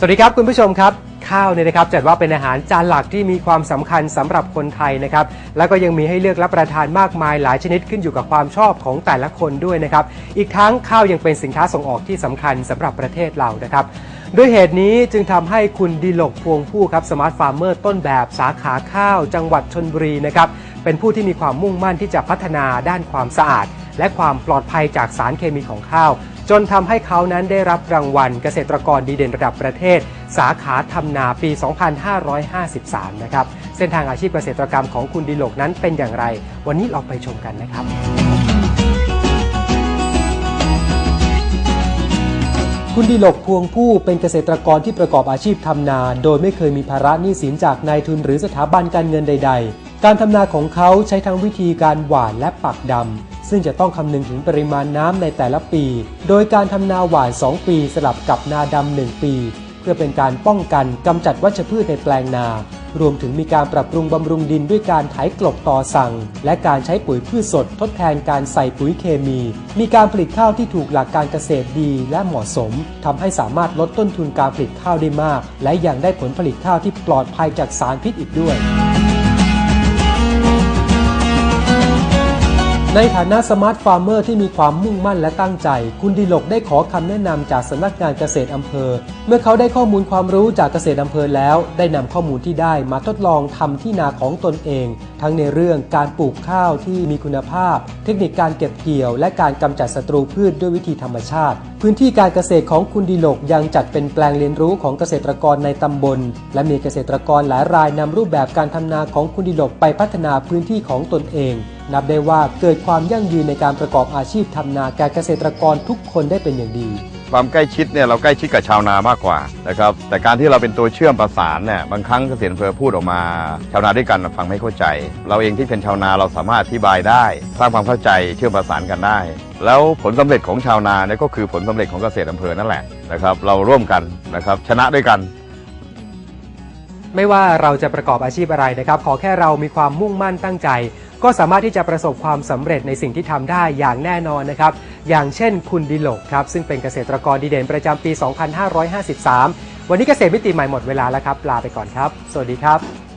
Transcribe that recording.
สวัสดีครับคุณผู้ชมครับ ข้าวเนี่ยนะครับจัดว่าเป็นอาหารจานหลักที่มีความสำคัญสำหรับคนไทยนะครับแล้วก็ยังมีให้เลือกรับประทานมากมายหลายชนิดขึ้นอยู่กับความชอบของแต่ละคนด้วยนะครับอีกทั้งข้าวยังเป็นสินค้าส่งออกที่สำคัญสำหรับประเทศเรานะครับด้วยเหตุนี้จึงทำให้คุณดิลกพวงผู้ครับสมาร์ทฟาร์มเมอร์ต้นแบบสาขาข้าว จังหวัดชนบุรีนะครับเป็นผู้ที่มีความมุ่งมั่นที่จะพัฒนาด้านความสะอาด และความปลอดภัยจากสารเคมีของข้าว จนทำให้เขานั้นได้รับรางวัลเกษตรกรดีเด่นระดับประเทศ สาขาทำนาปี 2553 นะครับ เส้นทางอาชีพเกษตรกรรมของคุณดิโลกนั้นเป็นอย่างไร วันนี้เราไปชมกันนะครับ คุณดิโลกพวงผู้เป็นเกษตรกรที่ประกอบอาชีพทำนา โดยไม่เคยมีภาระหนี้สินจากนายทุนหรือสถาบันการเงินใด ๆ การทำนาของเขาใช้ทั้งวิธีการหว่านและปักดำ ซึ่งจะต้องคำนึงถึงปริมาณน้ำในแต่ละปี โดยการทำนาหว่าน 2 ปีสลับกับนาดำ1ปี เพื่อเป็นการป้องกันกำจัดวัชพืชในแปลงนา รวมถึงมีการปรับปรุงบำรุงดินด้วยการไถกลบต่อสั่ง และการใช้ปุ๋ยพืชสดทดแทนการใส่ปุ๋ยเคมี มีการผลิตข้าวที่ถูกหลักการเกษตรดีและเหมาะสมทำให้สามารถลดต้นทุนการผลิตข้าวได้มาก และยังได้ผลผลิตข้าวที่ปลอดภัยจากสารพิษอีกด้วย ในฐานะสมาร์ทฟาร์มเมอร์ที่มีความมุ่งมั่นและตั้งใจ คุณดิลกได้ขอคำแนะนำจากสำนักงานเกษตรอำเภอ เมื่อเขาได้ข้อมูลความรู้จากเกษตรอำเภอแล้ว ได้นำข้อมูลที่ได้มาทดลองทำที่นาของตนเอง ทั้งในเรื่องการปลูกข้าวที่มีคุณภาพ เทคนิคการเก็บเกี่ยว และการกำจัดศัตรูพืชด้วยวิธีธรรมชาติ พื้นที่การเกษตรของคุณดิลกยังจัดเป็นแปลงเรียนรู้ของเกษตรกรในตำบล และมีเกษตรกรหลายรายนำรูปแบบการทำนาของคุณดิลกไปพัฒนาพื้นที่ของตนเอง นับได้ว่าเกิดความยั่งยืนในการประกอบอาชีพทำนาแก่เกษตรกรทุกคนได้เป็นอย่างดี ความใกล้ชิดเนี่ยเราใกล้ชิดกับชาวนามากกว่านะครับแต่การที่เราเป็นตัวเชื่อมประสานเนี่ยบางครั้งเกษตรอำเภอพูดออกมา ชาวนาด้วยกันฟังไม่เข้าใจ เราเองที่เป็นชาวนาเราสามารถอธิบายได้สร้างความเข้าใจเชื่อมประสานกันได้ แล้วผลสำเร็จของชาวนาเนี่ยก็คือผลสำเร็จของเกษตรอำเภอนั่นแหละนะครับเราร่วมกันนะครับชนะด้วยกันไม่ว่าเราจะประกอบอาชีพอะไรนะครับ ขอแค่เรามีความมุ่งมั่นตั้งใจ ก็สามารถที่จะประสบความสำเร็จในสิ่งที่ทำได้อย่างแน่นอนนะครับ อย่างเช่นคุณดิโลกครับ ซึ่งเป็นเกษตรกรดีเด่นประจำปี 2553 วันนี้เกษตรมิติใหม่หมดเวลาแล้วครับ ลาไปก่อนครับ สวัสดีครับ